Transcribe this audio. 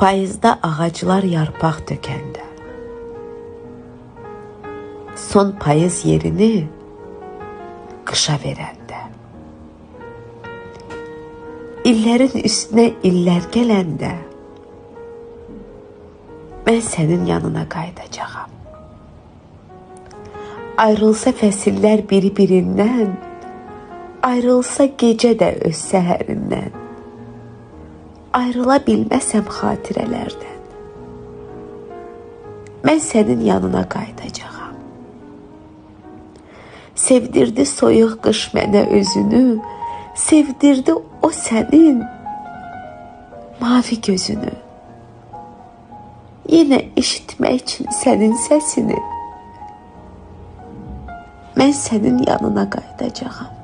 Payızda ağaclar yarpaq tökəndə. Son payız yerini qışa verəndə. İllərin üstünə illər gələndə mən sənin yanına qayıdacağam. Ayrılsa fəsillər biri-birindən, ayrılsa gecə də öz səhərindən. Ayrıla bilməsəm xatirələrdən. Mən sənin yanına qayıdacağam. Sevdirdi soyuq qış mənə özünü, sevdirdi o sənin mavi gözünü. Yenə eşitmək üçün sənin səsini. Mən sənin yanına qayıdacağam.